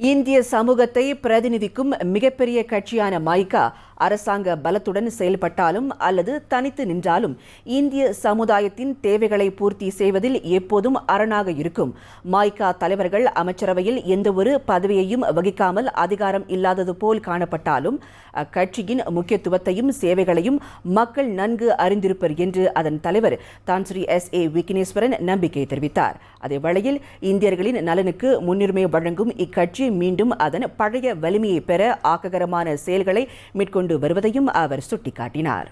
இந்திய சமூகத்தை பிரதிநிதிக்கும் மிகப்பெரிய கட்சியான மைகா அரசாங்க பலத்துடன் செயல்பட்டாலும் அல்லது தனித்து நின்றாலும் இந்திய சமுதாயத்தின் தேவைகளை பூர்த்தி செய்வதில் எப்போதும் அரணாக இருக்கும். மைகா தலைவர்கள் அமைச்சரவையில் எந்தவொரு பதவியையும் வகிக்காமல் அதிகாரம் இல்லாதது போல் காணப்பட்டாலும் அக்கட்சியின் முக்கியத்துவத்தையும் சேவைகளையும் மக்கள் நன்கு அறிந்திருப்பர் என்று அதன் தலைவர் தான் ஸ்ரீ எஸ் ஏ விக்னேஸ்வரன் நம்பிக்கை தெரிவித்தார். அதே வேளையில் இந்தியர்களின் நலனுக்கு முன்னுரிமை வழங்கும் இக்கட்சி மீண்டும் அதன் பழைய வலிமையை பெற ஆக்ககரமான செயல்களை மேற்கொண்டு வருவதையும் அவர் சுட்டிக்காட்டினார்.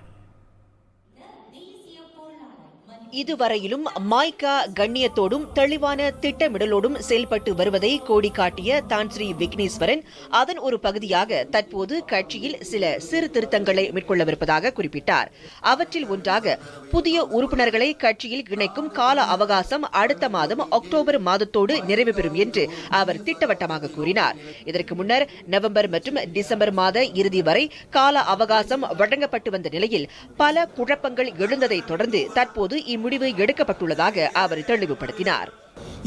இதுவரையிலும் மாய்கா கண்ணியத்தோடும் தெளிவான திட்டமிடலோடும் செயல்பட்டு வருவதை கோடி காட்டிய தான் ஸ்ரீ விக்னேஸ்வரன் அதன் ஒரு பகுதியாக தற்போது கட்சியில் சில சீர்திருத்தங்களை மேற்கொள்ளவிருப்பதாக குறிப்பிட்டார். அவற்றில் ஒன்றாக புதிய உறுப்பினர்களை கட்சியில் இணைக்கும் கால அவகாசம் அடுத்த மாதம் அக்டோபர் மாதத்தோடு நிறைவு பெறும் என்று அவர் திட்டவட்டமாக கூறினார். இதற்கு முன்னர் நவம்பர் மற்றும் டிசம்பர் மாத இறுதி வரை கால அவகாசம் வழங்கப்பட்டு வந்த நிலையில் பல குழப்பங்கள் எழுந்ததை தொடர்ந்து தற்போது இம்முடிவு எடுக்கப்பட்டுள்ளதாக அவர் தெளிவுபடுத்தினார்.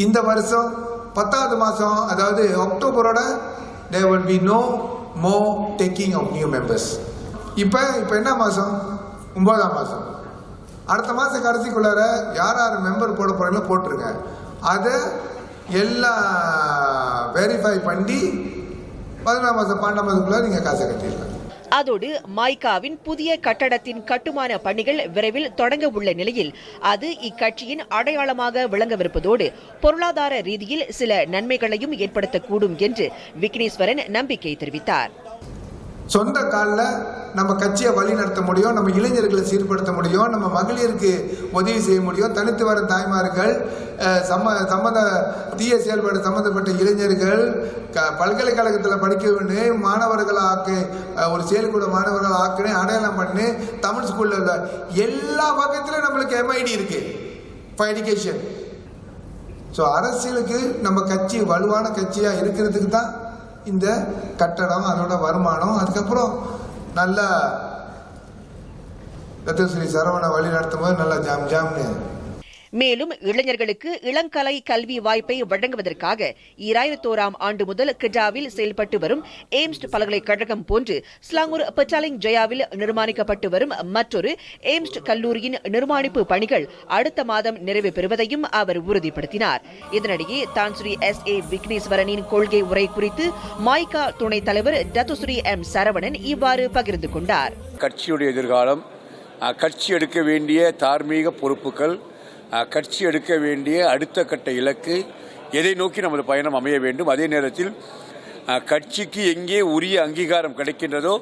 இந்த வருஷம் பத்தாவது மாதம் அதாவது அக்டோபரோட there will be no more taking of new members. இப்போ இப்போ என்ன மாதம் ஒன்பதாம் மாதம் அடுத்த மாதம் கடைசிக்குள்ளார யார் யார் மெம்பர் போட போகிறீங்களோ போட்டிருங்க. அதை எல்லாம் வெரிஃபை பண்ணி பதினொன்றாம் மாதம் பன்னெண்டாம் மாதத்துக்குள்ளே நீங்கள் காசை கட்டிடலாம். அதோடு மைகாவின் புதிய கட்டடத்தின் கட்டுமான பணிகள் விரைவில் தொடங்க உள்ள நிலையில் அது இக்கட்சியின் அடையாளமாக விளங்கவிருப்பதோடு பொருளாதார ரீதியில் சில நன்மைகளையும் ஏற்படுத்தக்கூடும் என்று விக்னேஸ்வரன் நம்பிக்கை தெரிவித்தார். சொந்த காலில் நம்ம கட்சியை வழி நடத்த முடியும் நம்ம இளைஞர்களை சீர்படுத்த முடியும் நம்ம மகளிருக்கு உதவி செய்ய முடியும். தனித்து வர தாய்மார்கள் சம்ம சம்மந்த தீய செயல்பாடு சம்மந்தப்பட்ட இளைஞர்கள் க பல்கலைக்கழகத்தில் படிக்க வேண்டும் மாணவர்களை ஆக்கு ஒரு செயல்கூட மாணவர்களை ஆக்குன்னு அடையாளம் பண்ணி தமிழ் ஸ்கூலில் உள்ள எல்லா பக்கத்திலும் நம்மளுக்கு எம்ஐடி இருக்குது ஃபார் எஜுகேஷன் ஸோ அரசியலுக்கு நம்ம கட்சி வலுவான கட்சியாக இருக்கிறதுக்கு தான் இந்த கட்டடம் அதோட வருமானம் அதுக்கப்புறம் நல்லா ரத்தஸ்ரீ சரவண வழி நடத்தும் போது நல்லா ஜாம் ஜாம்னு. மேலும் இளைஞர்களுக்கு இளங்கலை கல்வி வாய்ப்பை வழங்குவதற்காக இராயிரத்தோராம் ஆண்டு முதல் கிஜாவில் செயல்பட்டு வரும் எய்ம்ஸ் பல்கலைக்கழகம் போன்று ஸ்லாங்கூர் பச்சாலிங் ஜெயாவில் நிர்மாணிக்கப்பட்டு வரும் மற்றொரு எய்ம்ஸ் கல்லூரியின் நிர்மாணிப்பு பணிகள் அடுத்த மாதம் நிறைவு பெறுவதையும் அவர் உறுதிப்படுத்தினார். இதனிடையே தான்ஸ்ரீ எஸ். ஏ. விக்னேஸ்வரனின் கொள்கை உரை குறித்து மாய்கா துணைத் தலைவர் டத்துஸ்ரீ எம். சரவணன் இவ்வாறு பகிர்ந்து கொண்டார். கட்சியுடைய எதிர்காலம் கட்சி எடுக்க வேண்டிய தார்மீக பொறுப்புகள் கட்சி எடுக்க வேண்டிய அடுத்த கட்ட இலக்கு எதை நோக்கி நமது பயணம் அமைய வேண்டும்? அதே நேரத்தில் கட்சிக்கு எங்கே உரிய அங்கீகாரம் கிடைக்கின்றதோ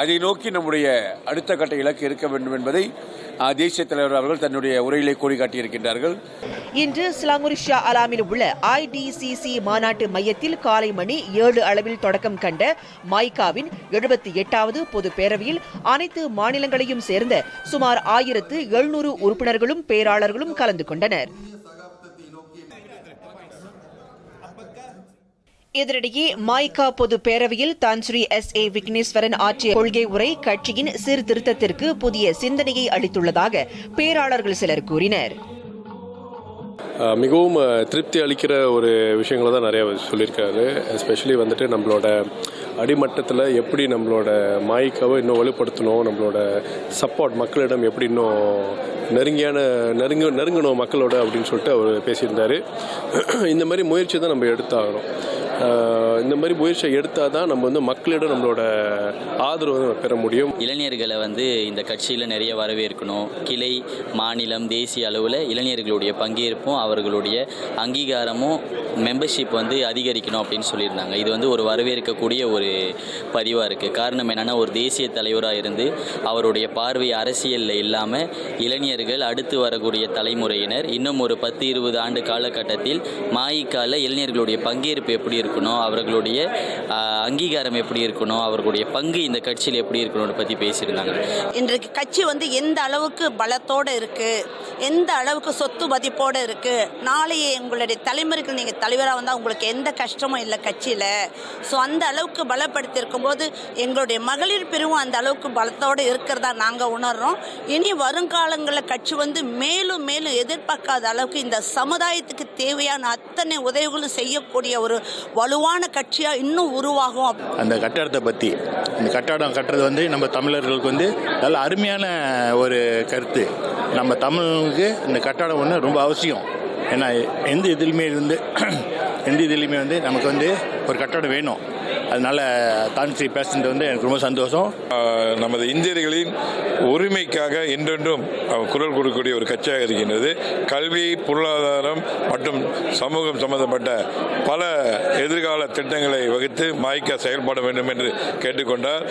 அதை நோக்கி நம்முடைய அடுத்த கட்ட இலக்கு இருக்க வேண்டும் என்பதை தேசிய தலைவர் அவர்கள் தன்னுடைய உரையிலே கோடி காட்டியிருக்கின்றார்கள் இன்று சிலாங்கூர் ஷா அலாமில் உள்ள ஐடிசிசி மாநாட்டு மையத்தில் காலை மணி ஏழு அளவில் தொடக்கம் கண்ட மைகாவின் எழுபத்தி எட்டாவது பொது பேரவையில் அனைத்து மாநிலங்களையும் சேர்ந்த சுமார் ஆயிரத்து எழுநூறு உறுப்பினர்களும் பேராளர்களும் கலந்து கொண்டனர். இதனிடையே மாய்கா பொது பேரவையில் தான் ஸ்ரீ எஸ் ஏ விக்னேஸ்வரன் ஆற்றிய கொள்கை உரை கட்சியின் சீர்திருத்தத்திற்கு புதிய சிந்தனையை அளித்துள்ளதாக பேராளர்கள் சிலர் கூறினர். மிகவும் திருப்தி அளிக்கிற ஒரு விஷயங்களை தான் நிறையா சொல்லியிருக்காரு. எஸ்பெஷலி வந்துட்டு நம்மளோட அடிமட்டத்தில் எப்படி நம்மளோட மாய்க்காவை இன்னும் வலுப்படுத்தணும் நம்மளோட சப்போர்ட் மக்களிடம் எப்படி இன்னும் நெருங்கியான நெருங்க நெருங்கணும் மக்களோட அப்படின்னு சொல்லிட்டு அவர் பேசியிருந்தார். இந்த மாதிரி முயற்சி தான் நம்ம எடுத்தாகணும். Uh, இந்த மாதிரி முயற்சியை எடுத்தால் தான் நம்ம வந்து மக்களிடம் நம்மளோட ஆதரவை பெற முடியும். இளைஞர்களை வந்து இந்த கட்சியில் நிறைய வரவேற்கணும். கிளை மாநிலம் தேசிய அளவில் இளைஞர்களுடைய பங்கேற்பும் அவர்களுடைய அங்கீகாரமும் மெம்பர்ஷிப் வந்து அதிகரிக்கணும் அப்படின்னு சொல்லியிருந்தாங்க. இது வந்து ஒரு வரவேற்கக்கூடிய ஒரு பதிவாக இருக்குது காரணம் என்னென்னா ஒரு தேசிய தலைவராக இருந்து அவருடைய பார்வை அரசியலில் இல்லாமல் இளைஞர்கள் அடுத்து வரக்கூடிய தலைமுறையினர் இன்னும் ஒரு பத்து இருபது ஆண்டு காலகட்டத்தில் மாயிக்கால இளைஞர்களுடைய பங்கேற்பு எப்படி இருக்கணும்? அவர்கள் அவர்களுடைய அங்கீகாரம் எப்படி இருக்கணும் அவர்களுடைய பங்கு இந்த கட்சியில் எப்படி இருக்கணும்னு பற்றி பேசியிருந்தாங்க. இன்றைக்கு கட்சி வந்து எந்த அளவுக்கு பலத்தோடு இருக்கு எந்த அளவுக்கு சொத்து மதிப்போடு இருக்கு நாளையே உங்களுடைய தலைமுறைக்கு நீங்கள் தலைவராக வந்தால் உங்களுக்கு எந்த கஷ்டமும் இல்லை கட்சியில். ஸோ அந்த அளவுக்கு பலப்படுத்தி இருக்கும்போது எங்களுடைய மகளிர் பிரிவும் அந்த அளவுக்கு பலத்தோடு இருக்கிறதா நாங்கள் உணர்றோம். இனி வருங்காலங்களில் கட்சி வந்து மேலும் மேலும் எதிர்பார்க்காத அளவுக்கு இந்த சமுதாயத்துக்கு தேவையான அத்தனை உதவிகளும் செய்யக்கூடிய ஒரு வலுவான கட்சியாக இன்னும் உருவாகும் அந்த கட்டடத்தை பற்றி இந்த கட்டடம் கட்டுறது வந்து நம்ம தமிழர்களுக்கு வந்து நல்ல அருமையான ஒரு கருத்து. நம்ம தமிழுக்கு இந்த கட்டடம் ஒன்று ரொம்ப அவசியம். ஏன்னா எந்த இதுலையுமே இருந்து எந்த இதுலையுமே வந்து நமக்கு வந்து ஒரு கட்டடம் வேணும். அதனால தான்ஸ்ரீ பேசுனது வந்து எனக்கு ரொம்ப சந்தோஷம். நமது இந்தியர்களின் உரிமைக்காக என்றென்றும் குரல் கொடுக்கக்கூடிய ஒரு கட்சியாக இருக்கின்றது. கல்வி பொருளாதாரம் மற்றும் சமூகம் சம்பந்தப்பட்ட பல எதிர்கால திட்டங்களை வகுத்து மாய்க்க செயல்பட வேண்டும் என்று கேட்டுக்கொண்டார்.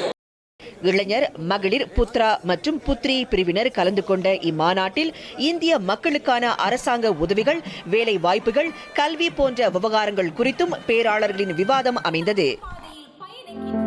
இளைஞர் மகளிர் புத்ரா மற்றும் புத்ரி பிரிவினர் கலந்து கொண்ட இம்மாநாட்டில் இந்திய மக்களுக்கான அரசாங்க உதவிகள் வேலை வாய்ப்புகள் கல்வி போன்ற விவகாரங்கள் குறித்தும் பேராளர்களின் விவாதம் அமைந்தது. Thank you.